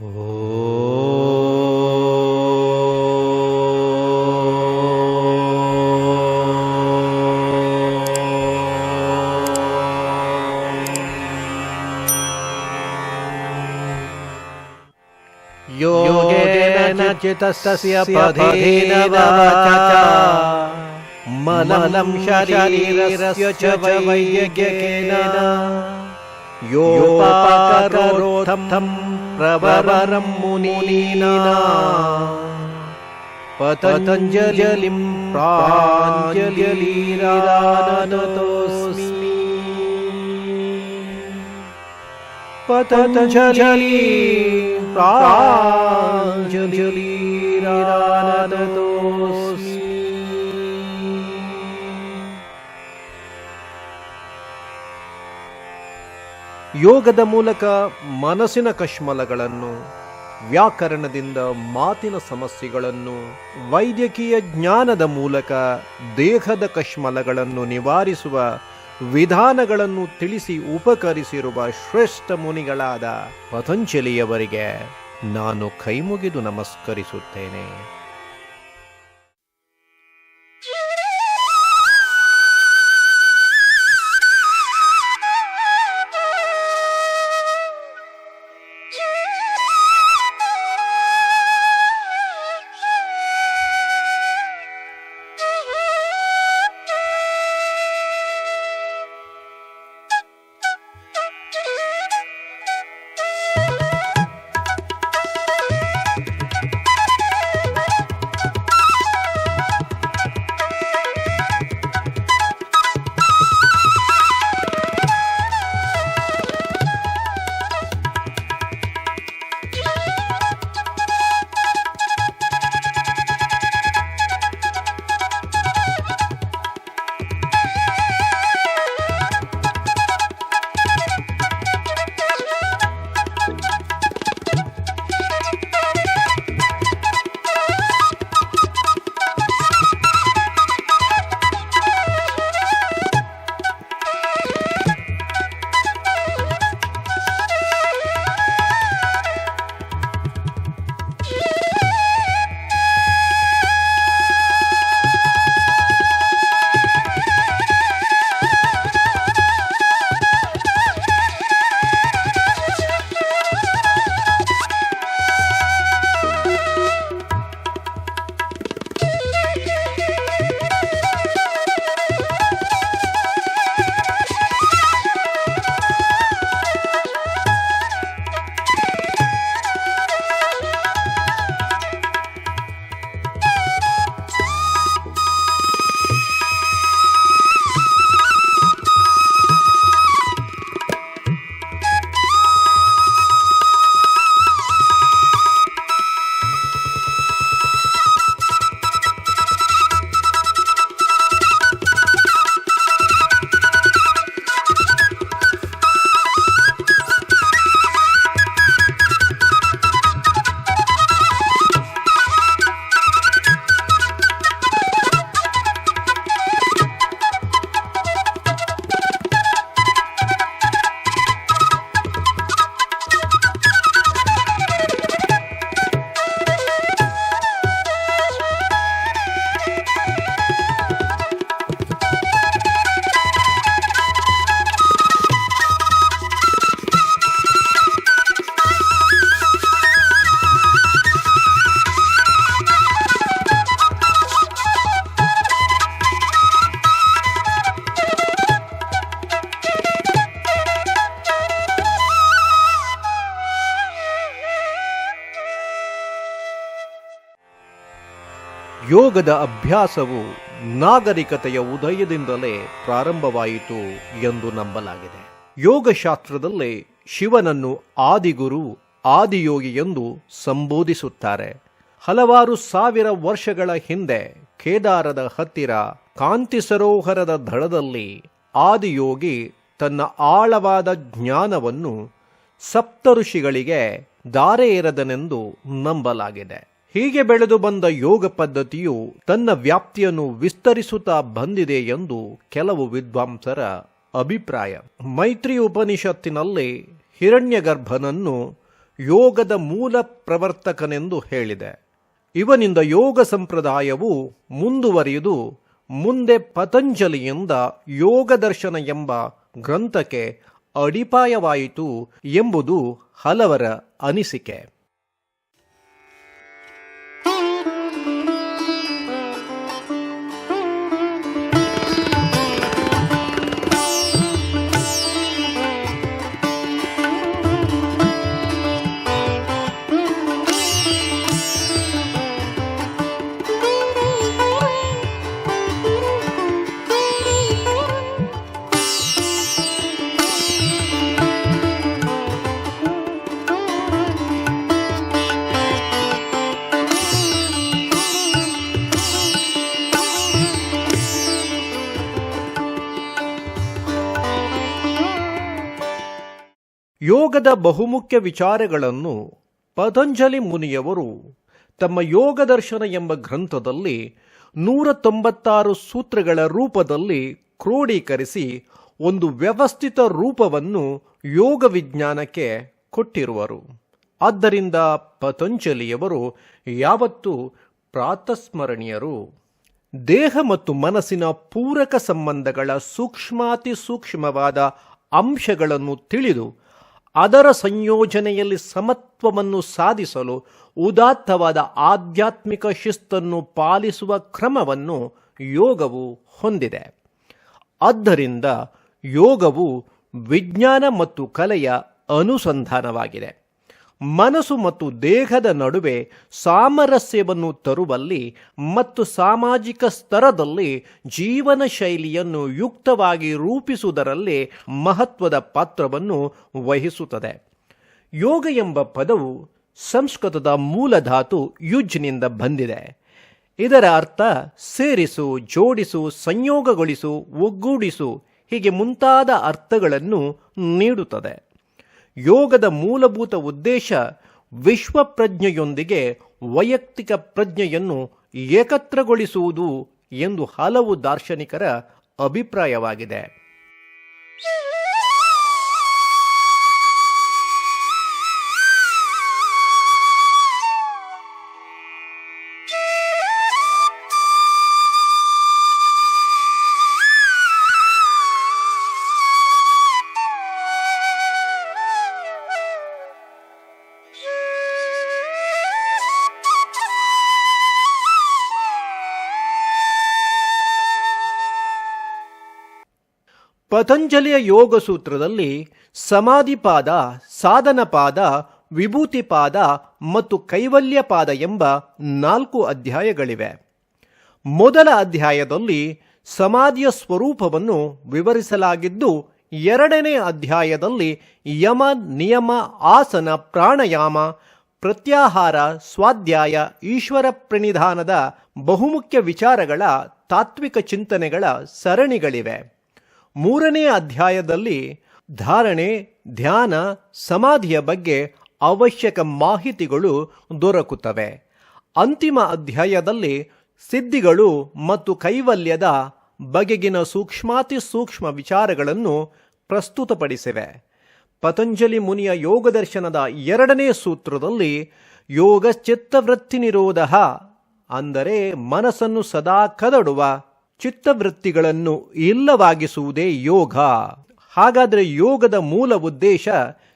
योगेन चितस्तस्य चित्स्तस्य पथि मननं शरीरस्य च वैवैयज्ञकेन यो प्रवरं मुनीना पतञ्जलिं प्राञ्जलिरानतोऽस्मि पतञ्जलि ಯೋಗದ ಮೂಲಕ ಮನಸ್ಸಿನ ಕಶ್ಮಲಗಳನ್ನು, ವ್ಯಾಕರಣದಿಂದ ಮಾತಿನ ಸಮಸ್ಯೆಗಳನ್ನು, ವೈದ್ಯಕೀಯ ಜ್ಞಾನದ ಮೂಲಕ ದೇಹದ ಕಶ್ಮಲಗಳನ್ನು ನಿವಾರಿಸುವ ವಿಧಾನಗಳನ್ನು ತಿಳಿಸಿ ಉಪಕರಿಸಿರುವ ಶ್ರೇಷ್ಠ ಮುನಿಗಳಾದ ಪತಂಜಲಿಯವರಿಗೆ ನಾನು ಕೈಮುಗಿದು ನಮಸ್ಕರಿಸುತ್ತೇನೆ. ಯೋಗದ ಅಭ್ಯಾಸವು ನಾಗರಿಕತೆಯ ಉದಯದಿಂದಲೇ ಪ್ರಾರಂಭವಾಯಿತು ಎಂದು ನಂಬಲಾಗಿದೆ. ಯೋಗಶಾಸ್ತ್ರದಲ್ಲಿ ಶಿವನನ್ನು ಆದಿಗುರು, ಆದಿಯೋಗಿ ಎಂದು ಸಂಬೋಧಿಸುತ್ತಾರೆ. ಹಲವಾರು ಸಾವಿರ ವರ್ಷಗಳ ಹಿಂದೆ ಕೇದಾರದ ಹತ್ತಿರ ಕಾಂತಿ ಸರೋವರದ ದಳದಲ್ಲಿ ಆದಿಯೋಗಿ ತನ್ನ ಆಳವಾದ ಜ್ಞಾನವನ್ನು ಸಪ್ತಋಷಿಗಳಿಗೆ ದಾರೆ ಏರದನೆಂದು ನಂಬಲಾಗಿದೆ. ಹೀಗೆ ಬೆಳೆದು ಬಂದ ಯೋಗ ಪದ್ಧತಿಯು ತನ್ನ ವ್ಯಾಪ್ತಿಯನ್ನು ವಿಸ್ತರಿಸುತ್ತಾ ಬಂದಿದೆ ಎಂದು ಕೆಲವು ವಿದ್ವಾಂಸರ ಅಭಿಪ್ರಾಯ. ಮೈತ್ರಿ ಉಪನಿಷತ್ತಿನಲ್ಲಿ ಹಿರಣ್ಯಗರ್ಭನನ್ನು ಯೋಗದ ಮೂಲ ಪ್ರವರ್ತಕನೆಂದು ಹೇಳಿದೆ. ಇವನಿಂದ ಯೋಗ ಸಂಪ್ರದಾಯವು ಮುಂದುವರಿಯದು ಮುಂದೆ ಪತಂಜಲಿಯಿಂದ ಯೋಗ ದರ್ಶನ ಎಂಬ ಗ್ರಂಥಕ್ಕೆ ಅಡಿಪಾಯವಾಯಿತು ಎಂಬುದು ಹಲವರ ಅನಿಸಿಕೆ. ಯೋಗದ ಬಹುಮುಖ್ಯ ವಿಚಾರಗಳನ್ನು ಪತಂಜಲಿ ಮುನಿಯವರು ತಮ್ಮ ಯೋಗ ದರ್ಶನ ಎಂಬ ಗ್ರಂಥದಲ್ಲಿ ನೂರ ತೊಂಬತ್ತಾರು ಸೂತ್ರಗಳ ರೂಪದಲ್ಲಿ ಕ್ರೋಢೀಕರಿಸಿ ಒಂದು ವ್ಯವಸ್ಥಿತ ರೂಪವನ್ನು ಯೋಗ ವಿಜ್ಞಾನಕ್ಕೆ ಕೊಟ್ಟಿರುವರು. ಆದ್ದರಿಂದ ಪತಂಜಲಿಯವರು ಯಾವತ್ತೂ ಪ್ರಾತಸ್ಮರಣೀಯರು. ದೇಹ ಮತ್ತು ಮನಸ್ಸಿನ ಪೂರಕ ಸಂಬಂಧಗಳ ಸೂಕ್ಷ್ಮಾತಿ ಸೂಕ್ಷ್ಮವಾದ ಅಂಶಗಳನ್ನು ತಿಳಿದು ಅದರ ಸಂಯೋಜನೆಯಲ್ಲಿ ಸಮತ್ವವನ್ನು ಸಾಧಿಸಲು ಉದಾತ್ತವಾದ ಆಧ್ಯಾತ್ಮಿಕ ಶಿಸ್ತನ್ನು ಪಾಲಿಸುವ ಕ್ರಮವನ್ನು ಯೋಗವು ಹೊಂದಿದೆ. ಆದ್ದರಿಂದ ಯೋಗವು ವಿಜ್ಞಾನ ಮತ್ತು ಕಲೆಯ ಅನುಸಂಧಾನವಾಗಿದೆ. ಮನಸ್ಸು ಮತ್ತು ದೇಹದ ನಡುವೆ ಸಾಮರಸ್ಯವನ್ನು ತರುವಲ್ಲಿ ಮತ್ತು ಸಾಮಾಜಿಕ ಸ್ತರದಲ್ಲಿ ಜೀವನ ಶೈಲಿಯನ್ನು ಯುಕ್ತವಾಗಿ ರೂಪಿಸುವುದರಲ್ಲಿ ಮಹತ್ವದ ಪಾತ್ರವನ್ನು ವಹಿಸುತ್ತದೆ. ಯೋಗ ಎಂಬ ಪದವು ಸಂಸ್ಕೃತದ ಮೂಲಧಾತು ಯುಜ್ನಿಂದ ಬಂದಿದೆ. ಇದರ ಅರ್ಥ ಸೇರಿಸು, ಜೋಡಿಸು, ಸಂಯೋಗಗೊಳಿಸು, ಒಗ್ಗೂಡಿಸು ಹೀಗೆ ಮುಂತಾದ ಅರ್ಥಗಳನ್ನು ನೀಡುತ್ತದೆ. ಯೋಗದ ಮೂಲಭೂತ ಉದ್ದೇಶ ವಿಶ್ವ ಪ್ರಜ್ಞೆಯೊಂದಿಗೆ ವೈಯಕ್ತಿಕ ಪ್ರಜ್ಞೆಯನ್ನು ಏಕತ್ರಗೊಳಿಸುವುದು ಎಂದು ಹಲವು ದಾರ್ಶನಿಕರ ಅಭಿಪ್ರಾಯವಾಗಿದೆ. ಪತಂಜಲಿಯ ಯೋಗ ಸೂತ್ರದಲ್ಲಿ ಸಮಾಧಿಪಾದ, ಸಾಧನಪಾದ, ವಿಭೂತಿಪಾದ ಮತ್ತು ಕೈವಲ್ಯಪಾದ ಎಂಬ ನಾಲ್ಕು ಅಧ್ಯಾಯಗಳಿವೆ. ಮೊದಲ ಅಧ್ಯಾಯದಲ್ಲಿ ಸಮಾಧಿಯ ಸ್ವರೂಪವನ್ನು ವಿವರಿಸಲಾಗಿದ್ದು, ಎರಡನೇ ಅಧ್ಯಾಯದಲ್ಲಿ ಯಮ, ನಿಯಮ, ಆಸನ, ಪ್ರಾಣಾಯಾಮ, ಪ್ರತ್ಯಾಹಾರ, ಸ್ವಾಧ್ಯಾಯ, ಈಶ್ವರ ಪ್ರಣಿಧಾನದ ಬಹುಮುಖ್ಯ ವಿಚಾರಗಳ ತಾತ್ವಿಕ ಚಿಂತನೆಗಳ ಸರಣಿಗಳಿವೆ. ಮೂರನೇ ಅಧ್ಯಾಯದಲ್ಲಿ ಧಾರಣೆ, ಧ್ಯಾನ, ಸಮಾಧಿಯ ಬಗ್ಗೆ ಅವಶ್ಯಕ ಮಾಹಿತಿಗಳು ದೊರಕುತ್ತವೆ. ಅಂತಿಮ ಅಧ್ಯಾಯದಲ್ಲಿ ಸಿದ್ಧಿಗಳು ಮತ್ತು ಕೈವಲ್ಯದ ಬಗೆಗಿನ ಸೂಕ್ಷ್ಮಾತಿ ಸೂಕ್ಷ್ಮ ವಿಚಾರಗಳನ್ನು ಪ್ರಸ್ತುತಪಡಿಸಿವೆ. ಪತಂಜಲಿ ಮುನಿಯ ಯೋಗದರ್ಶನದ ಎರಡನೇ ಸೂತ್ರದಲ್ಲಿ ಯೋಗ ಚಿತ್ತವೃತ್ತಿ ನಿರೋಧ ಅಂದರೆ ಮನಸ್ಸನ್ನು ಸದಾ ಕದಡುವ ಚಿತ್ತವೃತ್ತಿಗಳನ್ನು ಇಲ್ಲವಾಗಿಸುವುದೇ ಯೋಗ. ಹಾಗಾದರೆ ಯೋಗದ ಮೂಲ ಉದ್ದೇಶ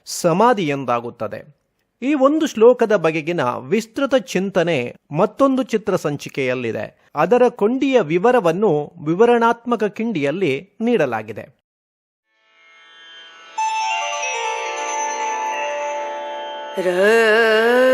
ಸಮಾಧಿ ಎಂದಾಗುತ್ತದೆ. ಈ ಒಂದು ಶ್ಲೋಕದ ಬಗೆಗಿನ ವಿಸ್ತೃತ ಚಿಂತನೆ ಮತ್ತೊಂದು ಚಿತ್ರ ಸಂಚಿಕೆಯಲ್ಲಿದೆ. ಅದರ ಕೊಂಡಿಯ ವಿವರವನ್ನು ವಿವರಣಾತ್ಮಕ ಕಿಂಡಿಯಲ್ಲಿ ನೀಡಲಾಗಿದೆ. र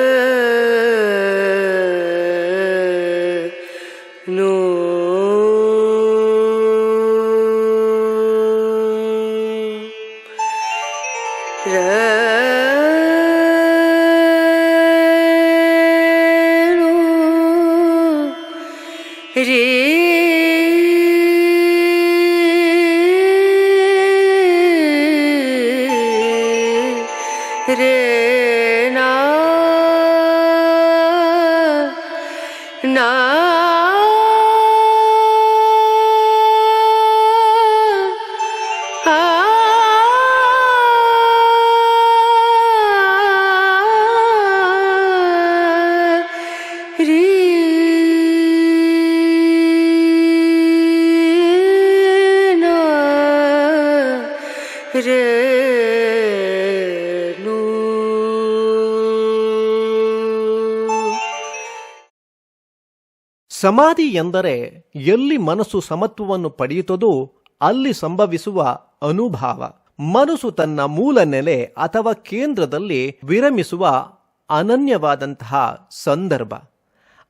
ಸಮಾಧಿ ಎಂದರೆ ಎಲ್ಲಿ ಮನಸ್ಸು ಸಮತ್ವವನ್ನು ಪಡೆಯುತ್ತದೋ ಅಲ್ಲಿ ಸಂಭವಿಸುವ ಅನುಭಾವ. ಮನಸ್ಸು ತನ್ನ ಮೂಲ ನೆಲೆ ಅಥವಾ ಕೇಂದ್ರದಲ್ಲಿ ವಿರಮಿಸುವ ಅನನ್ಯವಾದಂತಹ ಸಂದರ್ಭ.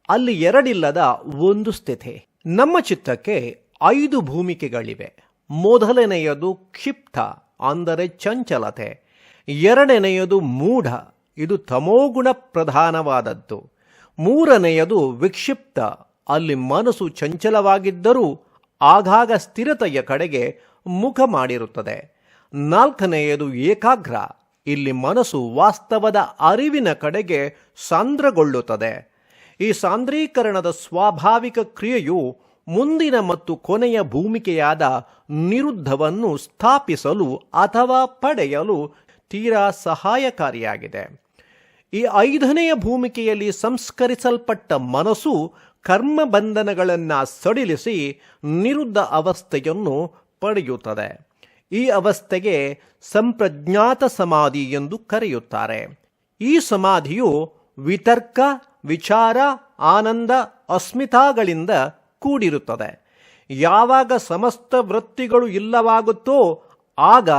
ಅಲ್ಲಿ ಎರಡಿಲ್ಲದ ಒಂದು ಸ್ಥಿತಿ. ನಮ್ಮ ಚಿತ್ತಕ್ಕೆ ಐದು ಭೂಮಿಕೆಗಳಿವೆ. ಮೊದಲನೆಯದು ಕ್ಷಿಪ್ತ, ಅಂದರೆ ಚಂಚಲತೆ. ಎರಡನೆಯದು ಮೂಢ, ಇದು ತಮೋಗುಣ ಪ್ರಧಾನವಾದದ್ದು. ಮೂರನೆಯದು ವಿಕ್ಷಿಪ್ತ ಅಲ್ಲಿ ಮನಸ್ಸು ಚಂಚಲವಾಗಿದ್ದರೂ ಆಗಾಗ ಸ್ಥಿರತೆಯ ಕಡೆಗೆ ಮುಖ ಮಾಡಿರುತ್ತದೆ. ನಾಲ್ಕನೆಯದು ಏಕಾಗ್ರ. ಇಲ್ಲಿ ಮನಸ್ಸು ವಾಸ್ತವದ ಅರಿವಿನ ಕಡೆಗೆ ಸಾಂದ್ರಗೊಳ್ಳುತ್ತದೆ. ಈ ಸಾಂದ್ರೀಕರಣದ ಸ್ವಾಭಾವಿಕ ಕ್ರಿಯೆಯು ಮುಂದಿನ ಮತ್ತು ಕೊನೆಯ ಭೂಮಿಕೆಯಾದ ನಿರುದ್ಧವನ್ನು ಸ್ಥಾಪಿಸಲು ಅಥವಾ ಪಡೆಯಲು ತೀರಾ ಸಹಾಯಕಾರಿಯಾಗಿದೆ. ಈ ಐದನೆಯ ಭೂಮಿಕೆಯಲ್ಲಿ ಸಂಸ್ಕರಿಸಲ್ಪಟ್ಟ ಮನಸ್ಸು ಕರ್ಮ ಬಂಧನಗಳನ್ನು ಸಡಿಲಿಸಿ ನಿರುದ್ಧ ಅವಸ್ಥೆಯನ್ನು ಪಡೆಯುತ್ತದೆ. ಈ ಅವಸ್ಥೆಗೆ ಸಂಪ್ರಜ್ಞಾತ ಸಮಾಧಿ ಎಂದು ಕರೆಯುತ್ತಾರೆ. ಈ ಸಮಾಧಿಯು ವಿತರ್ಕ, ವಿಚಾರ, ಆನಂದ, ಅಸ್ಮಿತಾಗಳಿಂದ ಕೂಡಿರುತ್ತದೆ. ಯಾವಾಗ ಸಮಸ್ತ ವೃತ್ತಿಗಳು ಇಲ್ಲವಾಗುತ್ತೋ ಆಗ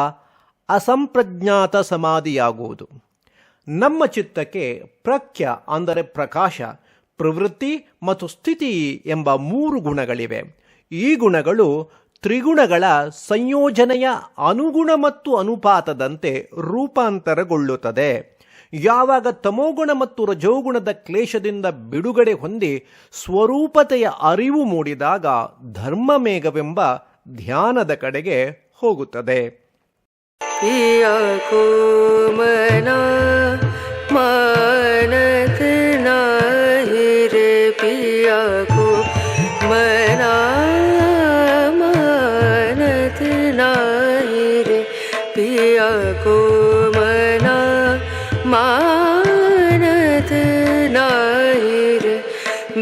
ಅಸಂಪ್ರಜ್ಞಾತ ಸಮಾಧಿಯಾಗುವುದು. ನಮ್ಮ ಚಿತ್ತಕ್ಕೆ ಪ್ರಖ್ಯ, ಅಂದರೆ ಪ್ರಕಾಶ ಪ್ರವೃತ್ತಿ ಮತ್ತು ಸ್ಥಿತಿ ಎಂಬ ಮೂರು ಗುಣಗಳಿವೆ. ಈ ಗುಣಗಳು ತ್ರಿಗುಣಗಳ ಸಂಯೋಜನೆಯ ಅನುಗುಣ ಮತ್ತು ಅನುಪಾತದಂತೆ ರೂಪಾಂತರಗೊಳ್ಳುತ್ತದೆ. ಯಾವಾಗ ತಮೋಗುಣ ಮತ್ತು ರಜೋಗುಣದ ಕ್ಲೇಶದಿಂದ ಬಿಡುಗಡೆ ಹೊಂದಿ ಸ್ವರೂಪತೆಯ ಅರಿವು ಮೂಡಿದಾಗ ಧರ್ಮಮೇಘವೆಂಬ ಧ್ಯಾನದ ಕಡೆಗೆ ಹೋಗುತ್ತದೆ. पिया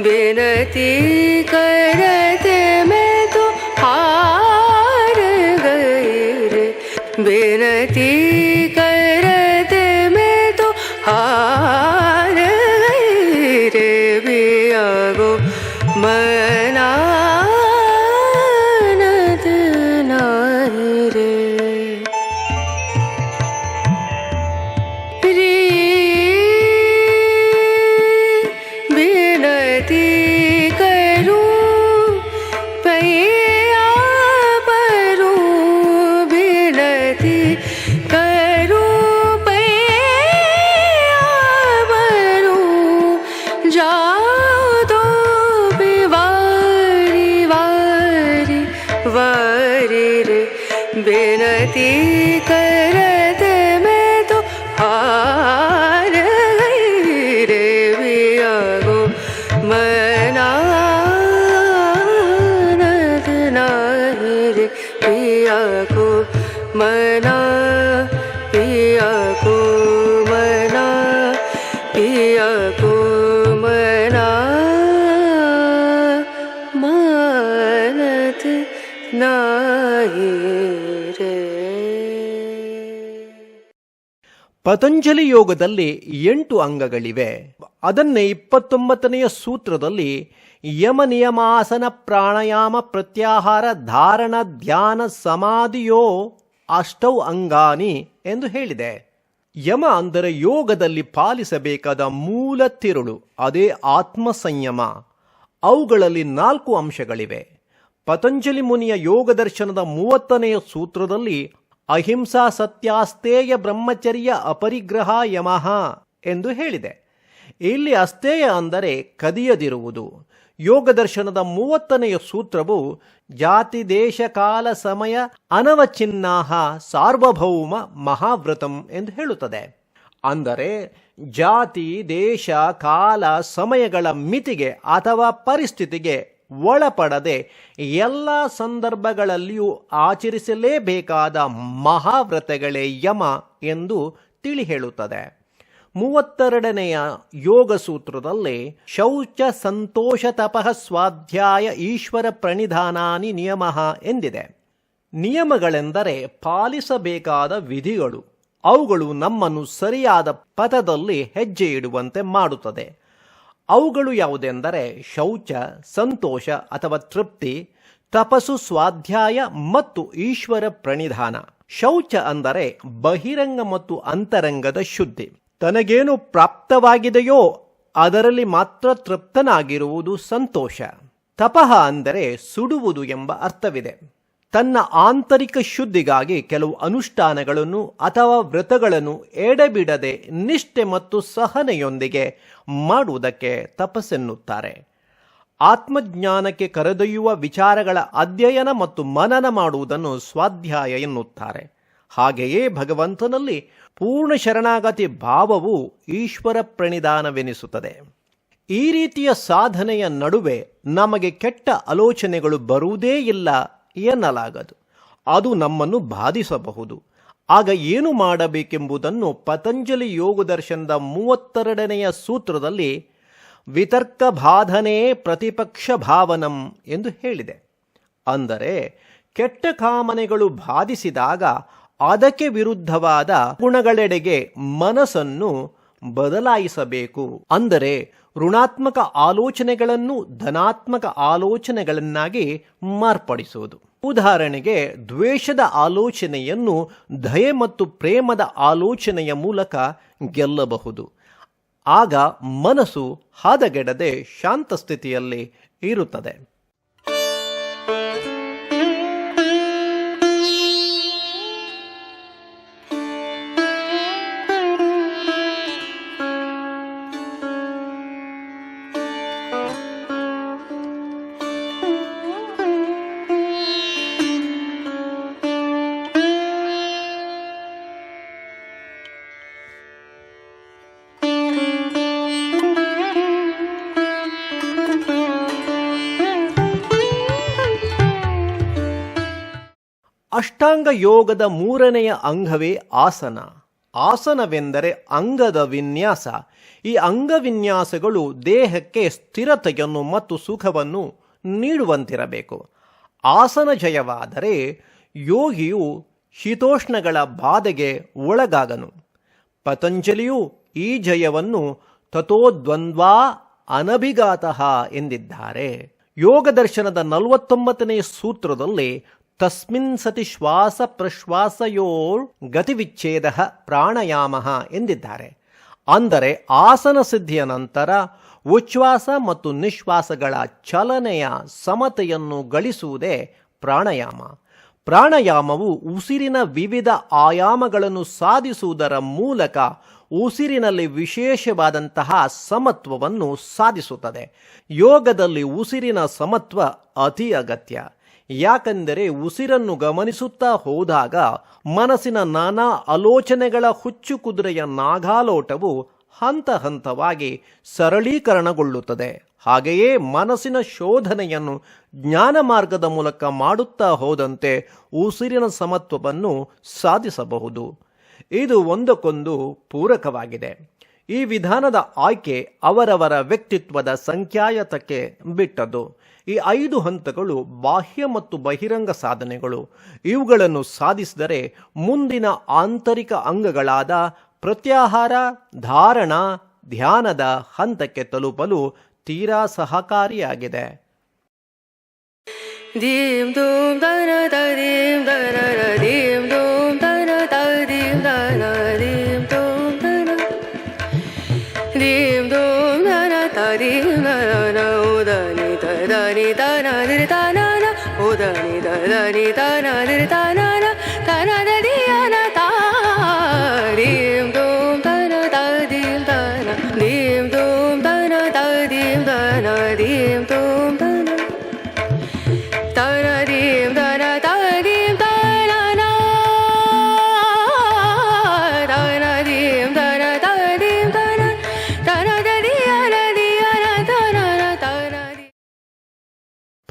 विनती क बेति कर ಪತಂಜಲಿ ಯೋಗದಲ್ಲಿ ಎಂಟು ಅಂಗಗಳಿವೆ. ಅದನ್ನೇ ಇಪ್ಪತ್ತೊಂಬತ್ತನೆಯ ಸೂತ್ರದಲ್ಲಿ ಯಮ ನಿಯಮಾಸನ ಪ್ರಾಣಾಯಾಮ ಪ್ರತ್ಯಾಹಾರ ಧಾರಣ ಧ್ಯಾನ ಸಮಾಧಿಯೋ ಅಷ್ಟೌ ಅಂಗಾನಿ ಎಂದು ಹೇಳಿದೆ. ಯಮ ಅಂದರೆ ಯೋಗದಲ್ಲಿ ಪಾಲಿಸಬೇಕಾದ ಮೂಲ ತಿರುಳು, ಅದೇ ಆತ್ಮ ಸಂಯಮ ಅವುಗಳಲ್ಲಿ ನಾಲ್ಕು ಅಂಶಗಳಿವೆ. ಪತಂಜಲಿ ಮುನಿಯ ಯೋಗ ದರ್ಶನದ ಮೂವತ್ತನೆಯ ಸೂತ್ರದಲ್ಲಿ ಅಹಿಂಸಾ ಸತ್ಯಾಸ್ತೇಯ ಬ್ರಹ್ಮಚರ್ಯ ಅಪರಿಗ್ರಹ ಯಮಃ ಎಂದು ಹೇಳಿದೆ. ಇಲ್ಲಿ ಅಸ್ತೇಯ ಅಂದರೆ ಕದಿಯದಿರುವುದು. ಯೋಗದರ್ಶನದ ಮೂವತ್ತನೆಯ ಸೂತ್ರವು ಜಾತಿ, ದೇಶ, ಕಾಲ, ಸಮಯ ಅನವಚಿನ್ನಾಹ ಸಾರ್ವಭೌಮ, ಮಹಾವ್ರತಂ ಎಂದು ಹೇಳುತ್ತದೆ. ಅಂದರೆ ಜಾತಿ, ದೇಶ, ಕಾಲ, ಸಮಯಗಳ ಮಿತಿಗೆ ಅಥವಾ ಪರಿಸ್ಥಿತಿಗೆ ಒಳಪಡದೆ ಎಲ್ಲ ಸಂದರ್ಭಗಳಲ್ಲಿಯೂ ಆಚರಿಸಲೇಬೇಕಾದ ಮಹಾವ್ರತಗಳೇ ಯಮ ಎಂದು ತಿಳಿ ಹೇಳುತ್ತದೆ ಮೂವತ್ತೆರಡನೆಯ ಯೋಗ ಸೂತ್ರದಲ್ಲಿ ಶೌಚ ಸಂತೋಷ ತಪಃ ಸ್ವಾಧ್ಯಾಯ ಈಶ್ವರ ಪ್ರಣಿಧಾನಾನಿ ನಿಯಮ ಎಂದಿದೆ. ನಿಯಮಗಳೆಂದರೆ ಪಾಲಿಸಬೇಕಾದ ವಿಧಿಗಳು. ಅವುಗಳು ನಮ್ಮನ್ನು ಸರಿಯಾದ ಪಥದಲ್ಲಿ ಹೆಜ್ಜೆ ಇಡುವಂತೆ ಮಾಡುತ್ತದೆ. ಅವುಗಳು ಯಾವುದೆಂದರೆ ಶೌಚ, ಸಂತೋಷ ಅಥವಾ ತೃಪ್ತಿ ತಪಸು ಸ್ವಾಧ್ಯಾಯ ಮತ್ತು ಈಶ್ವರ ಪ್ರಣಿಧಾನ. ಶೌಚ ಅಂದರೆ ಬಹಿರಂಗ ಮತ್ತು ಅಂತರಂಗದ ಶುದ್ಧಿ. ತನಗೇನು ಪ್ರಾಪ್ತವಾಗಿದೆಯೋ ಅದರಲ್ಲಿ ಮಾತ್ರ ತೃಪ್ತನಾಗಿರುವುದು ಸಂತೋಷ. ತಪಃ ಅಂದರೆ ಸುಡುವುದು ಎಂಬ ಅರ್ಥವಿದೆ. ತನ್ನ ಆಂತರಿಕ ಶುದ್ಧಿಗಾಗಿ ಕೆಲವು ಅನುಷ್ಠಾನಗಳನ್ನು ಅಥವಾ ವ್ರತಗಳನ್ನು ಎಡೆಬಿಡದೆ ನಿಷ್ಠೆ ಮತ್ತು ಸಹನೆಯೊಂದಿಗೆ ಮಾಡುವುದಕ್ಕೆ ತಪಸ್ಸೆನ್ನುತ್ತಾರೆ. ಆತ್ಮಜ್ಞಾನಕ್ಕೆ ಕರೆದೊಯ್ಯುವ ವಿಚಾರಗಳ ಅಧ್ಯಯನ ಮತ್ತು ಮನನ ಮಾಡುವುದನ್ನು ಸ್ವಾಧ್ಯಾಯ ಎನ್ನುತ್ತಾರೆ. ಹಾಗೆಯೇ ಭಗವಂತನಲ್ಲಿ ಪೂರ್ಣ ಶರಣಾಗತಿ ಭಾವವು ಈಶ್ವರ ಪ್ರಣಿಧಾನವೆನಿಸುತ್ತದೆ ಈ ರೀತಿಯ ಸಾಧನೆಯ ನಡುವೆ ನಮಗೆ ಕೆಟ್ಟ ಆಲೋಚನೆಗಳು ಬರುವುದೇ ಇಲ್ಲ ಎನ್ನಲಾಗದು. ಅದು ನಮ್ಮನ್ನು ಬಾಧಿಸಬಹುದು. ಆಗ ಏನು ಮಾಡಬೇಕೆಂಬುದನ್ನು ಪತಂಜಲಿ ಯೋಗದರ್ಶನದ ಮೂವತ್ತೆರಡನೆಯ ಸೂತ್ರದಲ್ಲಿ ವಿತರ್ಕ ಬಾಧನೆ ಪ್ರತಿಪಕ್ಷ ಭಾವನಂ ಎಂದು ಹೇಳಿದೆ. ಅಂದರೆ ಕೆಟ್ಟ ಕಾಮನೆಗಳು ಬಾಧಿಸಿದಾಗ ಅದಕ್ಕೆ ವಿರುದ್ಧವಾದ ಗುಣಗಳೆಡೆಗೆ ಮನಸ್ಸನ್ನು ಬದಲಾಯಿಸಬೇಕು. ಅಂದರೆ ಋಣಾತ್ಮಕ ಆಲೋಚನೆಗಳನ್ನು ಧನಾತ್ಮಕ ಆಲೋಚನೆಗಳನ್ನಾಗಿ ಮಾರ್ಪಡಿಸುವುದು. ಉದಾಹರಣೆಗೆ ದ್ವೇಷದ ಆಲೋಚನೆಯನ್ನು ದಯೆ ಮತ್ತು ಪ್ರೇಮದ ಆಲೋಚನೆಯ ಮೂಲಕ ಗೆಲ್ಲಬಹುದು. ಆಗ ಮನಸ್ಸು ಹಾದಗೆಡದೆ ಶಾಂತ ಸ್ಥಿತಿಯಲ್ಲಿ ಇರುತ್ತದೆ. ಅಷ್ಟಾಂಗ ಯೋಗದ ಮೂರನೆಯ ಅಂಗವೇ ಆಸನ. ಆಸನವೆಂದರೆ ಅಂಗದ ವಿನ್ಯಾಸ. ಈ ಅಂಗವಿನ್ಯಾಸಗಳು ದೇಹಕ್ಕೆ ಸ್ಥಿರತೆಯನ್ನು ಮತ್ತು ಸುಖವನ್ನು ನೀಡುವಂತಿರಬೇಕು. ಆಸನ ಜಯವಾದರೆ ಯೋಗಿಯು ಶೀತೋಷ್ಣಗಳ ಬಾಧೆಗೆ ಒಳಗಾಗನು. ಪತಂಜಲಿಯು ಈ ಜಯವನ್ನು ತಥೋದ್ವಂದ್ವಾ ಅನಭಿಘಾತಃ ಎಂದಿದ್ದಾರೆ. ಯೋಗ ದರ್ಶನದ ನಲವತ್ತೊಂಬತ್ತನೇ ಸೂತ್ರದಲ್ಲಿ ತಸ್ಮಿನ್ ಸತಿ ಶ್ವಾಸ ಪ್ರಶ್ವಾಸಯೋರ್ ಗತಿವಿಚ್ಛೇದ ಪ್ರಾಣಾಯಾಮ ಎಂದಿದ್ದಾರೆ. ಅಂದರೆ ಆಸನ ಸಿದ್ಧಿಯ ನಂತರ ಉಚ್ಛ್ವಾಸ ಮತ್ತು ನಿಶ್ವಾಸಗಳ ಚಲನೆಯ ಸಮತೆಯನ್ನು ಗಳಿಸುವುದೇ ಪ್ರಾಣಾಯಾಮ. ಪ್ರಾಣಾಯಾಮವು ಉಸಿರಿನ ವಿವಿಧ ಆಯಾಮಗಳನ್ನು ಸಾಧಿಸುವುದರ ಮೂಲಕ ಉಸಿರಿನಲ್ಲಿ ವಿಶೇಷವಾದಂತಹ ಸಮತ್ವವನ್ನು ಸಾಧಿಸುತ್ತದೆ. ಯೋಗದಲ್ಲಿ ಉಸಿರಿನ ಸಮತ್ವ ಅತಿ ಅಗತ್ಯ. ಯಾಕೆಂದರೆ ಉಸಿರನ್ನು ಗಮನಿಸುತ್ತಾ ಹೋದಾಗ ಮನಸ್ಸಿನ ನಾನಾ ಆಲೋಚನೆಗಳ ಹುಚ್ಚು ಕುದುರೆಯ ನಾಗಾಲೋಟವು ಹಂತ ಹಂತವಾಗಿ ಸರಳೀಕರಣಗೊಳ್ಳುತ್ತದೆ. ಹಾಗೆಯೇ ಮನಸ್ಸಿನ ಶೋಧನೆಯನ್ನು ಜ್ಞಾನ ಮಾರ್ಗದ ಮೂಲಕ ಮಾಡುತ್ತಾ ಹೋದಂತೆ ಉಸಿರಿನ ಸಮತ್ವವನ್ನು ಸಾಧಿಸಬಹುದು. ಇದು ಒಂದಕ್ಕೊಂದು ಪೂರಕವಾಗಿದೆ. ಈ ವಿಧಾನದ ಆಯ್ಕೆ ಅವರವರ ವ್ಯಕ್ತಿತ್ವದ ಸಂಖ್ಯಾಯತಕ್ಕೆ ಬಿಟ್ಟದ್ದು. ಈ ಐದು ಹಂತಗಳು ಬಾಹ್ಯ ಮತ್ತು ಬಹಿರಂಗ ಸಾಧನೆಗಳು. ಇವುಗಳನ್ನು ಸಾಧಿಸಿದರೆ ಮುಂದಿನ ಆಂತರಿಕ ಅಂಗಗಳಾದ ಪ್ರತ್ಯಾಹಾರ, ಧಾರಣ, ಧ್ಯಾನದ ಹಂತಕ್ಕೆ ತಲುಪಲು ತೀರಾ ಸಹಕಾರಿಯಾಗಿದೆ. রে তা না রে তা না না ও দা রে দা রে তা না রে তা না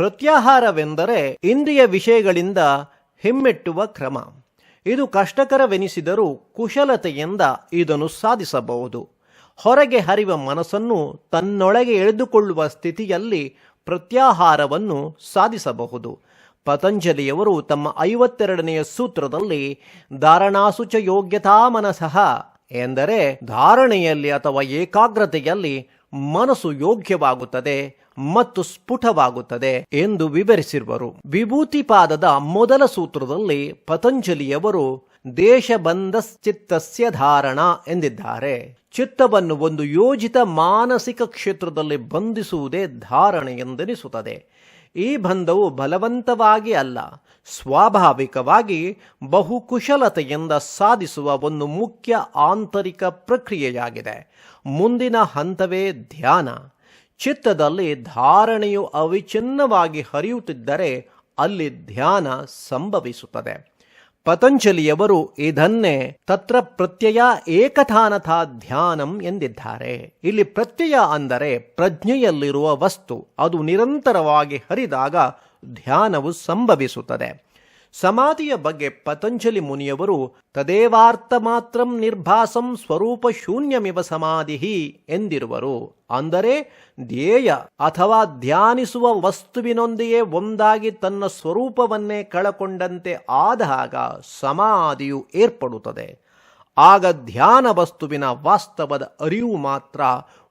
ಪ್ರತ್ಯಾಹಾರವೆಂದರೆ ಇಂದ್ರಿಯ ವಿಷಯಗಳಿಂದ ಹಿಮ್ಮೆಟ್ಟುವ ಕ್ರಮ. ಇದು ಕಷ್ಟಕರವೆನಿಸಿದರೂ ಕುಶಲತೆಯಿಂದ ಇದನ್ನು ಸಾಧಿಸಬಹುದು. ಹೊರಗೆ ಹರಿವ ಮನಸ್ಸನ್ನು ತನ್ನೊಳಗೆ ಎಳೆದುಕೊಳ್ಳುವ ಸ್ಥಿತಿಯಲ್ಲಿ ಪ್ರತ್ಯಾಹಾರವನ್ನು ಸಾಧಿಸಬಹುದು. ಪತಂಜಲಿಯವರು ತಮ್ಮ ಐವತ್ತೆರಡನೆಯ ಸೂತ್ರದಲ್ಲಿ, ಧಾರಣಾಸುಚ ಯೋಗ್ಯತಾ ಮನಸಃ ಎಂದರೆ ಧಾರಣೆಯಲ್ಲಿ ಅಥವಾ ಏಕಾಗ್ರತೆಯಲ್ಲಿ ಮನಸ್ಸು ಯೋಗ್ಯವಾಗುತ್ತದೆ ಮತ್ತು ಸ್ಫುಟವಾಗುತ್ತದೆ ಎಂದು ವಿವರಿಸಿರುವರು. ವಿಭೂತಿಪಾದದ ಮೊದಲ ಸೂತ್ರದಲ್ಲಿ ಪತಂಜಲಿಯವರು ದೇಶಬಂಧಶ್ಚಿತ್ತಸ್ಯ ಧಾರಣ ಎಂದಿದ್ದಾರೆ. ಚಿತ್ತವನ್ನು ಒಂದು ಯೋಜಿತ ಮಾನಸಿಕ ಕ್ಷೇತ್ರದಲ್ಲಿ ಬಂಧಿಸುವುದೇ ಧಾರಣೆ ಎಂದೆನಿಸುತ್ತದೆ. ಈ ಬಂಧವು ಬಲವಂತವಾಗಿ ಅಲ್ಲ, ಸ್ವಾಭಾವಿಕವಾಗಿ ಬಹುಕುಶಲತೆಯಿಂದ ಸಾಧಿಸುವ ಒಂದು ಮುಖ್ಯ ಆಂತರಿಕ ಪ್ರಕ್ರಿಯೆಯಾಗಿದೆ. ಮುಂದಿನ ಹಂತವೇ ಧ್ಯಾನ. ಚಿತ್ತದಲ್ಲಿ ಧಾರಣೆಯು ಅವಿಚ್ಛಿನ್ನವಾಗಿ ಹರಿಯುತ್ತಿದ್ದರೆ ಅಲ್ಲಿ ಧ್ಯಾನ ಸಂಭವಿಸುತ್ತದೆ. ಪತಂಜಲಿಯವರು ಇದನ್ನೇ ತತ್ರ ಪ್ರತ್ಯಯ ಏಕಥಾನಥ ಧ್ಯಾನಂ ಎಂದಿದ್ದಾರೆ. ಇಲ್ಲಿ ಪ್ರತ್ಯಯ ಅಂದರೆ ಪ್ರಜ್ಞೆಯಲ್ಲಿರುವ ವಸ್ತು. ಅದು ನಿರಂತರವಾಗಿ ಹರಿದಾಗ ಧ್ಯಾನವು ಸಂಭವಿಸುತ್ತದೆ. ಸಮಾಧಿಯ ಬಗ್ಗೆ ಪತಂಜಲಿ ಮುನಿಯವರು, ತದೇವಾರ್ಥ ಮಾತ್ರಂ ನಿರ್ಭಾಸಂ ಸ್ವರೂಪ ಶೂನ್ಯಮಿವ ಸಮಾಧಿ ಎಂದಿರುವರು. ಅಂದರೆ, ಧ್ಯೇಯ ಅಥವಾ ಧ್ಯಾನಿಸುವ ವಸ್ತುವಿನೊಂದಿಗೆ ಒಂದಾಗಿ ತನ್ನ ಸ್ವರೂಪವನ್ನೇ ಕಳಕೊಂಡಂತೆ ಆದಾಗ ಸಮಾಧಿಯು ಏರ್ಪಡುತ್ತದೆ. ಆಗ ಧ್ಯಾನ ವಸ್ತುವಿನ ವಾಸ್ತವದ ಅರಿವು ಮಾತ್ರ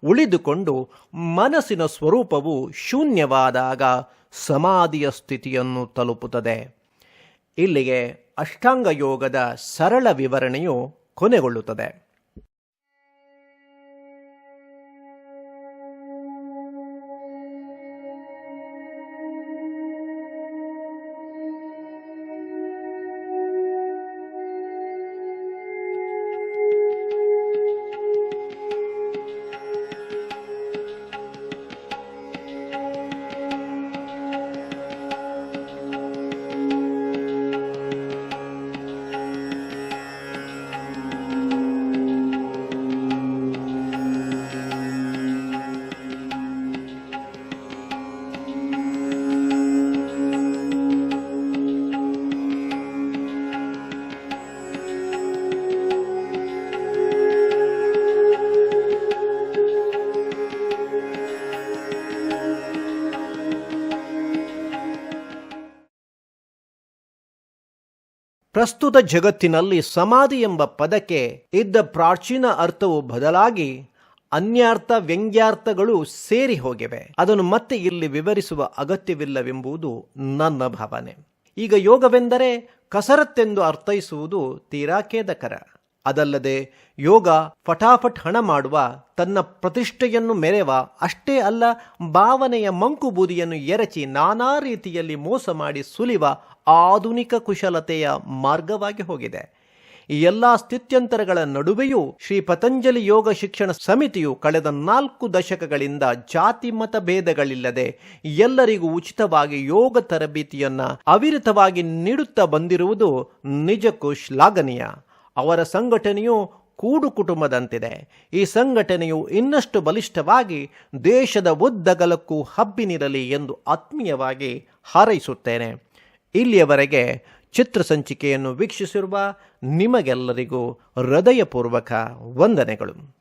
ಉಳಿದುಕೊಂಡು ಮನಸ್ಸಿನ ಸ್ವರೂಪವು ಶೂನ್ಯವಾದಾಗ ಸಮಾಧಿಯ ಸ್ಥಿತಿಯನ್ನು ತಲುಪುತ್ತದೆ. ಇಲ್ಲಿಗೆ ಅಷ್ಟಾಂಗ ಯೋಗದ ಸರಳ ವಿವರಣೆಯು ಕೊನೆಗೊಳ್ಳುತ್ತದೆ. ಪ್ರಸ್ತುತ ಜಗತ್ತಿನಲ್ಲಿ ಸಮಾಧಿ ಎಂಬ ಪದಕ್ಕೆ ಇದ್ದ ಪ್ರಾಚೀನ ಅರ್ಥವು ಬದಲಾಗಿ ಅನ್ಯಾರ್ಥ ವ್ಯಂಗ್ಯಾರ್ಥಗಳು ಸೇರಿ ಹೋಗಿವೆ. ಅದನ್ನು ಮತ್ತೆ ಇಲ್ಲಿ ವಿವರಿಸುವ ಅಗತ್ಯವಿಲ್ಲವೆಂಬುದು ನನ್ನ ಭಾವನೆ. ಈಗ ಯೋಗವೆಂದರೆ ಕಸರತ್ತೆಂದು ಅರ್ಥೈಸುವುದು ತೀರಾ ಖೇದಕರ. ಅದಲ್ಲದೆ ಯೋಗ ಫಟಾಫಟ್ ಹಣ ಮಾಡುವ, ತನ್ನ ಪ್ರತಿಷ್ಠೆಯನ್ನು ಮೆರೆವ, ಅಷ್ಟೇ ಅಲ್ಲ ಭಾವನೆಯ ಮಂಕುಬೂದಿಯನ್ನು ಎರಚಿ ನಾನಾ ರೀತಿಯಲ್ಲಿ ಮೋಸ ಮಾಡಿ ಸುಲಿವ ಆಧುನಿಕ ಕುಶಲತೆಯ ಮಾರ್ಗವಾಗಿ ಹೋಗಿದೆ. ಈ ಎಲ್ಲ ಸ್ಥಿತ್ಯಂತರಗಳ ನಡುವೆಯೂ ಶ್ರೀ ಪತಂಜಲಿ ಯೋಗ ಶಿಕ್ಷಣ ಸಮಿತಿಯು ಕಳೆದ ನಾಲ್ಕು ದಶಕಗಳಿಂದ ಜಾತಿ ಮತ ಭೇದಗಳಿಲ್ಲದೆ ಎಲ್ಲರಿಗೂ ಉಚಿತವಾಗಿ ಯೋಗ ತರಬೇತಿಯನ್ನ ಅವಿರತವಾಗಿ ನೀಡುತ್ತಾ ಬಂದಿರುವುದು ನಿಜಕ್ಕೂ ಶ್ಲಾಘನೀಯ ಅವರ ಸಂಘಟನೆಯು ಕೂಡು ಕುಟುಂಬದಂತಿದೆ. ಈ ಸಂಘಟನೆಯು ಇನ್ನಷ್ಟು ಬಲಿಷ್ಠವಾಗಿ ದೇಶದ ಉದ್ದಗಲಕ್ಕೂ ಹಬ್ಬಿನಿರಲಿ ಎಂದು ಆತ್ಮೀಯವಾಗಿ ಹಾರೈಸುತ್ತೇನೆ. ಇಲ್ಲಿಯವರೆಗೆ ಚಿತ್ರಸಂಚಿಕೆಯನ್ನು ವೀಕ್ಷಿಸಿರುವ ನಿಮಗೆಲ್ಲರಿಗೂ ಹೃದಯಪೂರ್ವಕ ವಂದನೆಗಳು.